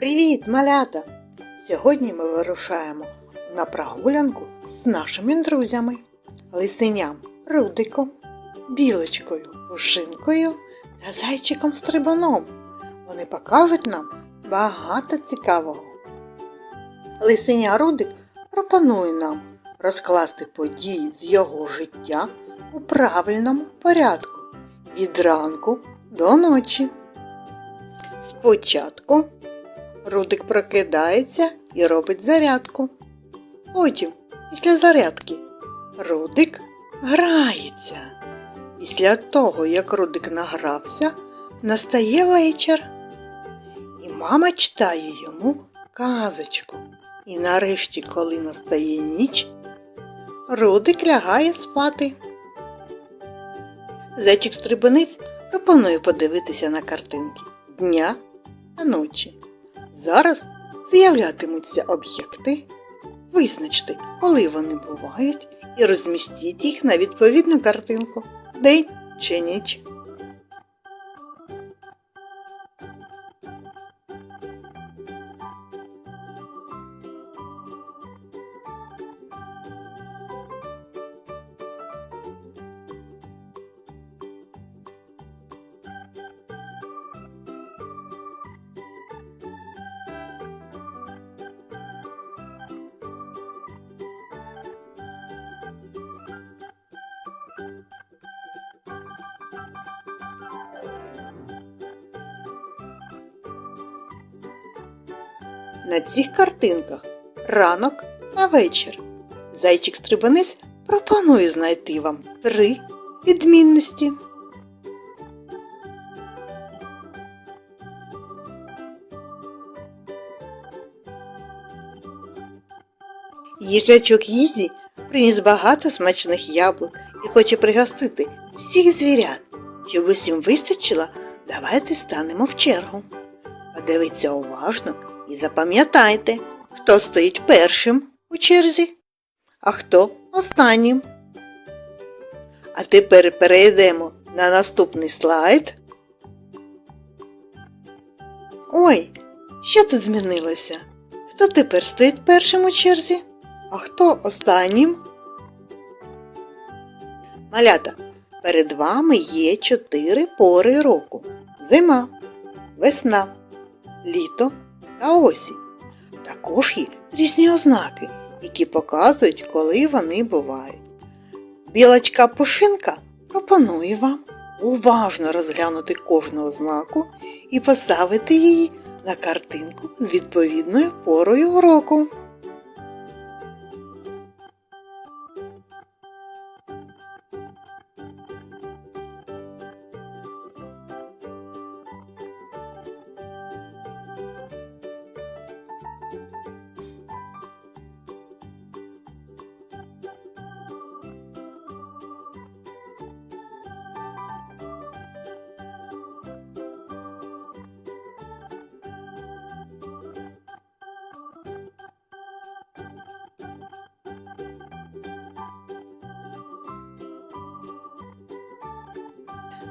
Привіт, малята! Сьогодні ми вирушаємо на прогулянку з нашими друзями лисеням Рудиком, білочкою Пушинкою та зайчиком Стрибуном. Вони покажуть нам багато цікавого. Лисеня Рудик пропонує нам розкласти події з його життя у правильному порядку від ранку до ночі. Спочатку Рудик прокидається і робить зарядку. Потім, після зарядки, Рудик грається. Після того, як Рудик награвся, настає вечір. І мама читає йому казочку. І нарешті, коли настає ніч, Рудик лягає спати. Зайчик стрибунець пропонує подивитися на картинки дня та ночі. Зараз з'являтимуться об'єкти, визначте, коли вони бувають, і розмістіть їх на відповідну картинку день чи ніч. На цих картинках ранок та вечір. Зайчик стрибанець пропонує знайти вам три відмінності. Їжачок Їзі приніс багато смачних яблук і хоче пригостити всіх звірят. Щоб усім вистачило, давайте станемо в чергу. Подивіться уважно і запам'ятайте, хто стоїть першим у черзі, а хто останнім. А тепер перейдемо на наступний слайд. Ой, що тут змінилося? Хто тепер стоїть першим у черзі, а хто останнім? Малята, перед вами є чотири пори року: зима, весна, літо та осінь. Також є різні ознаки, які показують, коли вони бувають. Білочка Пушинка пропонує вам уважно розглянути кожну ознаку і поставити її на картинку з відповідною порою року.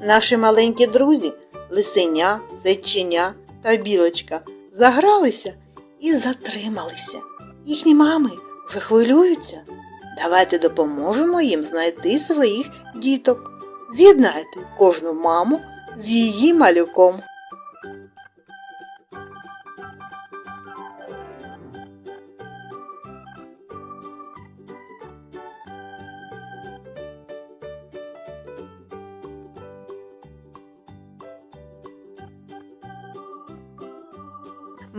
Наші маленькі друзі, лисеня, зайчиня та білочка, загралися і затрималися. Їхні мами вже хвилюються. Давайте допоможемо їм знайти своїх діток. З'єднайте кожну маму з її малюком.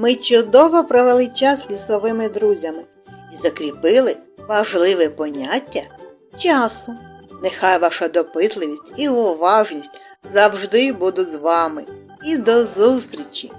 Ми чудово провели час з лісовими друзями і закріпили важливе поняття часу. Нехай ваша допитливість і уважність завжди будуть з вами. І до зустрічі!